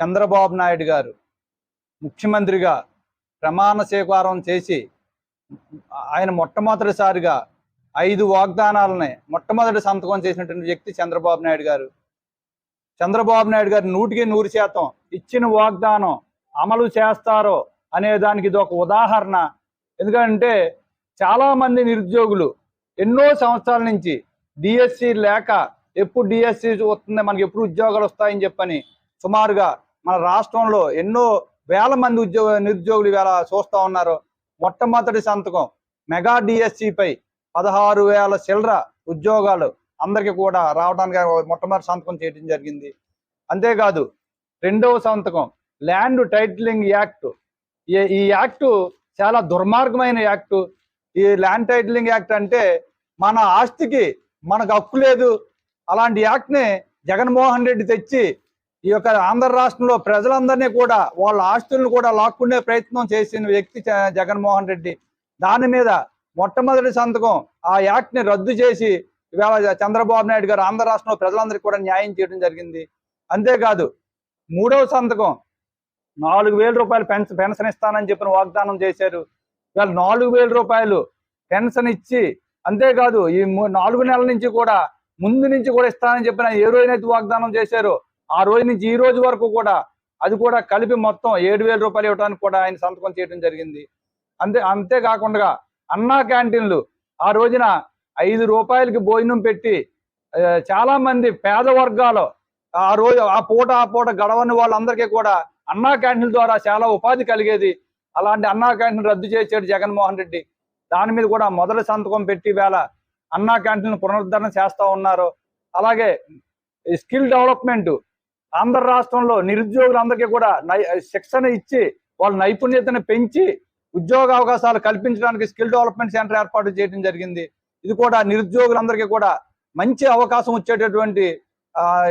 చంద్రబాబు నాయుడు గారు ముఖ్యమంత్రిగా ప్రమాణ స్వీకారం చేసి ఆయన మొట్టమొదటిసారిగా ఐదు వాగ్దానాలని మొట్టమొదటి సంతకం చేసినటువంటి వ్యక్తి చంద్రబాబు నాయుడు గారు. చంద్రబాబు నాయుడు గారు నూటికి నూరు శాతం ఇచ్చిన వాగ్దానం అమలు చేస్తారో అనే దానికి ఇది ఒక ఉదాహరణ. ఎందుకంటే చాలామంది నిరుద్యోగులు ఎన్నో సంవత్సరాల నుంచి డిఎస్సి లేక ఎప్పుడు డిఎస్సి వస్తుంది మనకి ఎప్పుడు ఉద్యోగాలు వస్తాయని చెప్పని సుమారుగా మన రాష్ట్రంలో ఎన్నో వేల మంది ఉద్యోగ నిరుద్యోగులు వేళ చూస్తూ ఉన్నారు. మొట్టమొదటి సంతకం మెగా డిఎస్సిపై పదహారు వేల చిల్లర ఉద్యోగాలు అందరికీ కూడా రావడానికి మొట్టమొదటి సంతకం చేయడం జరిగింది. అంతేకాదు రెండవ సంతకం ల్యాండ్ టైటిలింగ్ యాక్ట్. ఈ- ఈ యాక్ట్ చాలా దుర్మార్గమైన యాక్ట్. ఈ ల్యాండ్ టైటిలింగ్ యాక్ట్ అంటే మన ఆస్తికి మనకు హక్కు లేదు. అలాంటి యాక్ట్ని జగన్మోహన్ రెడ్డి తెచ్చి ఈ యొక్క ఆంధ్ర రాష్ట్రంలో ప్రజలందరినీ కూడా వాళ్ళ ఆస్తులను కూడా లాక్కునే ప్రయత్నం చేసిన వ్యక్తి జ- జగన్మోహన్ రెడ్డి. దాని మీద మొట్టమొదటి సంతకం ఆ యాక్ట్ని రద్దు చేసి ఇవాళ చంద్రబాబు నాయుడు గారు ఆంధ్ర రాష్ట్రంలో ప్రజలందరికీ కూడా న్యాయం చేయడం జరిగింది. అంతేకాదు మూడవ సంతకం నాలుగు వేల రూపాయలు పెన్షన్ పెన్షన్ ఇస్తానని చెప్పిన వాగ్దానం చేశారు. ఇవాళ నాలుగు వేల రూపాయలు పెన్షన్ ఇచ్చి అంతేకాదు ఈ నాలుగు నెలల నుంచి కూడా ముందు నుంచి కూడా ఇస్తానని చెప్పిన ఏ రోజునైతే వాగ్దానం చేశారో. ఆ రోజు నుంచి ఈ రోజు వరకు కూడా అది కూడా కలిపి మొత్తం ఏడు వేల రూపాయలు ఇవ్వడానికి కూడా ఆయన సంతకం చేయడం జరిగింది. అంతే అంతేకాకుండా అన్నా క్యాంటీన్లు ఆ రోజున ఐదు రూపాయలకి భోజనం పెట్టి చాలామంది చాలా మంది పేద వర్గాలు ఆ రోజు ఆ పూట ఆ పూట గడవని వాళ్ళందరికీ కూడా అన్నా క్యాంటీన్ల ద్వారా చాలా ఉపాధి కలిగేది. అలాంటి అన్నా క్యాంటీన్ రద్దు చేశాడు జగన్మోహన్ రెడ్డి. దాని మీద కూడా మొదటి సంతకం పెట్టి వేళ అన్నా క్యాంటీన్ పునరుద్ధరణ చేస్తూ ఉన్నారు. అలాగే స్కిల్ డెవలప్మెంట్ ఆంధ్ర రాష్ట్రంలో నిరుద్యోగులందరికీ కూడా నై- శిక్షణ ఇచ్చి వాళ్ళ నైపుణ్యతను పెంచి ఉద్యోగ అవకాశాలు కల్పించడానికి స్కిల్ డెవలప్మెంట్ సెంటర్ ఏర్పాటు చేయడం జరిగింది. ఇది కూడా నిరుద్యోగులందరికీ కూడా మంచి అవకాశం వచ్చేటటువంటి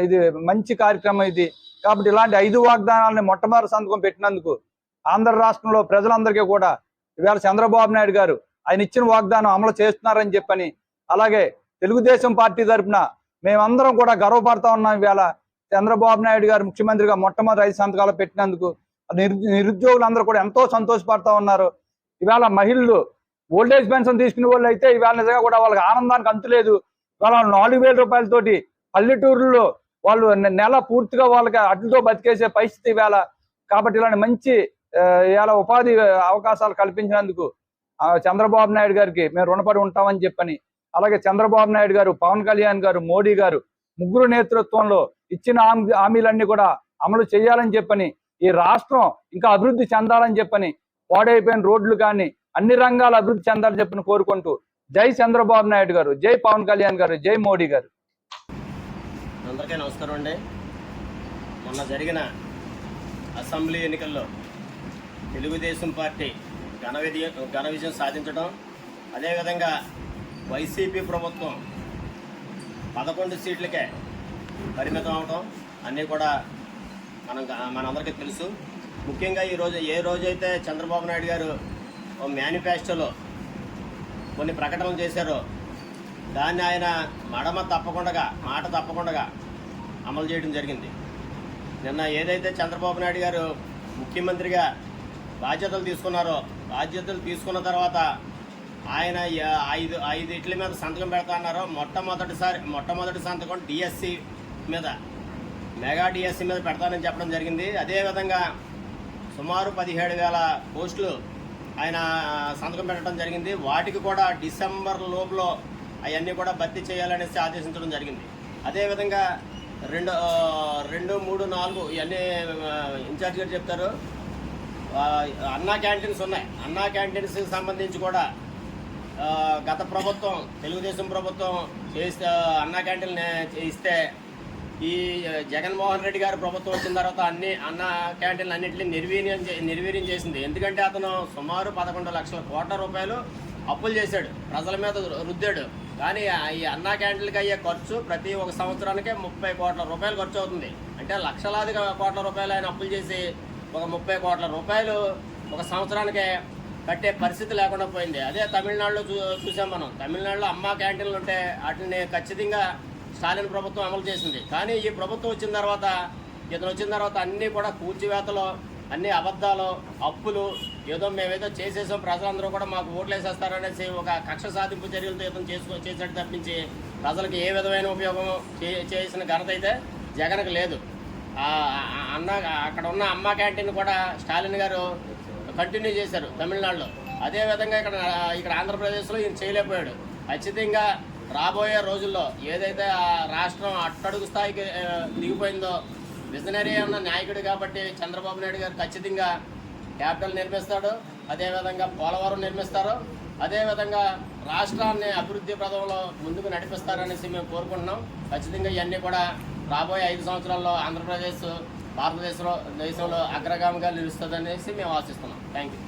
ఇది మంచి కార్యక్రమం ఇది. కాబట్టి ఇలాంటి ఐదు వాగ్దానాలని మొట్టమొదటి సంతకం పెట్టినందుకు ఆంధ్ర రాష్ట్రంలో ప్రజలందరికీ కూడా ఇవాళ చంద్రబాబు నాయుడు గారు ఆయన ఇచ్చిన వాగ్దానం అమలు చేస్తున్నారని చెప్పని అలాగే తెలుగుదేశం పార్టీ తరఫున మేమందరం కూడా గర్వపడతా ఉన్నాం ఇవాళ. చంద్రబాబు నాయుడు గారు ముఖ్యమంత్రిగా మొట్టమొదటి ఐదు సంతకాలు పెట్టినందుకు నిరుద్యోగులందరూ కూడా ఎంతో సంతోషపడతా ఉన్నారు. ఇవాళ మహిళలు ఓల్డేజ్ పెన్షన్ తీసుకునే వాళ్ళు అయితే ఇవాళ నిజంగా కూడా వాళ్ళకి ఆనందానికి అంతులేదు వాళ్ళ నాలుగు వేల రూపాయలతోటి పల్లెటూరులో వాళ్ళు నెల పూర్తిగా వాళ్ళకి అట్లతో బతికేసే పరిస్థితి ఇవాళ. కాబట్టి ఇలాంటి మంచి ఇవాళ ఉపాధి అవకాశాలు కల్పించినందుకు చంద్రబాబు నాయుడు గారికి మేము రుణపడి ఉంటామని చెప్పని అలాగే చంద్రబాబు నాయుడు గారు పవన్ కళ్యాణ్ గారు మోడీ గారు ముగ్గురు నేతృత్వంలో ఇచ్చిన హామీలన్నీ కూడా అమలు చేయాలని చెప్పని ఈ రాష్ట్రం ఇంకా అభివృద్ధి చెందాలని చెప్పని పాడైపోయిన రోడ్లు కానీ అన్ని రంగాలు అభివృద్ధి చెందాలని చెప్పని కోరుకుంటూ జై చంద్రబాబు నాయుడు గారు జై పవన్ కళ్యాణ్ గారు జై మోడీ గారు. అందరికీ నమస్కారం అండి. మొన్న జరిగిన అసెంబ్లీ ఎన్నికల్లో తెలుగుదేశం పార్టీ ఘన విజయం ఘన విజయం సాధించడం అదేవిధంగా వైసీపీ ప్రభుత్వం పదకొండు సీట్లకే పరిమితం అవడం అన్నీ కూడా మనం మనందరికీ తెలుసు. ముఖ్యంగా ఈరోజు ఏ రోజైతే చంద్రబాబు నాయుడు గారు ఓ మేనిఫెస్టోలో కొన్ని ప్రకటనలు చేశారో దాన్ని ఆయన మడమ తప్పకుండా మాట తప్పకుండా అమలు చేయడం జరిగింది. నిన్న ఏదైతే చంద్రబాబు నాయుడు గారు ముఖ్యమంత్రిగా బాధ్యతలు తీసుకున్నారో బాధ్యతలు తీసుకున్న తర్వాత ఆయన ఐదు ఐదు ఇట్ల మీద సంతకం పెడతా అన్నారో మొట్టమొదటిసారి మొట్టమొదటి సంతకం డిఎస్సి మీద మెగా డిఎస్సి మీద పెడతానని చెప్పడం జరిగింది. అదేవిధంగా సుమారు పదిహేడు వేల పోస్టులు ఆయన సంతకం పెట్టడం జరిగింది. వాటికి కూడా డిసెంబర్ లోపల అవన్నీ కూడా భర్తీ చేయాలనేసి ఆదేశించడం జరిగింది. అదేవిధంగా రెండు రెండు మూడు నాలుగు ఇవన్నీ ఆ, ఇన్ఛార్జ్ గారు చెప్తారు. అన్నా క్యాంటీన్స్ ఉన్నాయి. అన్నా క్యాంటీన్స్కి సంబంధించి కూడా గత ప్రభుత్వం తెలుగుదేశం ప్రభుత్వం చేస్తే అన్నా క్యాంటీన్ ఇస్తే ఈ జగన్మోహన్ రెడ్డి గారు ప్రభుత్వం వచ్చిన తర్వాత అన్ని అన్న క్యాంటీన్లు అన్నింటినీ నిర్వీర్యం చే- నిర్వీర్యం చేసింది. ఎందుకంటే అతను సుమారు పదకొండు లక్షల కోట్ల రూపాయలు అప్పులు చేశాడు. ప్రజల మీద రుద్దాడు. కానీ ఈ అన్నా క్యాంటీన్కి అయ్యే ఖర్చు ప్రతి ఒక సంవత్సరానికే ముప్పై కోట్ల రూపాయలు ఖర్చు అవుతుంది. అంటే లక్షలాది కోట్ల రూపాయలు ఆయన అప్పులు చేసి ఒక ముప్పై కోట్ల రూపాయలు ఒక సంవత్సరానికే కట్టే పరిస్థితి లేకుండా పోయింది. అదే తమిళనాడులో చూ చూసాం మనం. తమిళనాడులో అమ్మ క్యాంటీన్లు ఉంటే వాటిని ఖచ్చితంగా స్టాలిన్ ప్రభుత్వం అమలు చేసింది. కానీ ఈ ప్రభుత్వం వచ్చిన తర్వాత ఇతను వచ్చిన తర్వాత అన్నీ కూడా కూల్చివేతలు అన్ని అబద్ధాలు అప్పులు ఏదో మేమేదో చేసేసాం ప్రజలందరూ కూడా మాకు ఓట్లు వేసేస్తారనేసి ఒక కక్ష సాధింపు చర్యలతో ఇతను చేసుకో చేసినట్టు తప్పించి ప్రజలకు ఏ విధమైన ఉపయోగం చే- చేసిన ఘనత అయితే జగన్కి లేదు. అన్న అక్కడ ఉన్న అమ్మ క్యాంటీన్ కూడా స్టాలిన్ గారు కంటిన్యూ చేశారు తమిళనాడులో. అదేవిధంగా ఇక్కడ ఇక్కడ ఆంధ్రప్రదేశ్లో ఈయన చేయలేకపోయాడు. ఖచ్చితంగా రాబోయే రోజుల్లో ఏదైతే ఆ రాష్ట్రం అట్టడుగు స్థాయికి దిగిపోయిందో విజనరీ ఉన్న నాయకుడు కాబట్టి చంద్రబాబు నాయుడు గారు ఖచ్చితంగా క్యాపిటల్ నిర్మిస్తాడు. అదేవిధంగా పోలవరం నిర్మిస్తారు. అదేవిధంగా రాష్ట్రాన్ని అభివృద్ధి పదంలో ముందుకు నడిపిస్తారనేసి మేము కోరుకుంటున్నాం. ఖచ్చితంగా ఇవన్నీ కూడా రాబోయే ఐదు సంవత్సరాల్లో ఆంధ్రప్రదేశ్ భారతదేశంలో దేశంలో అగ్రగామిగా నిలుస్తుందనేసి మేము ఆశిస్తున్నాం. Thank you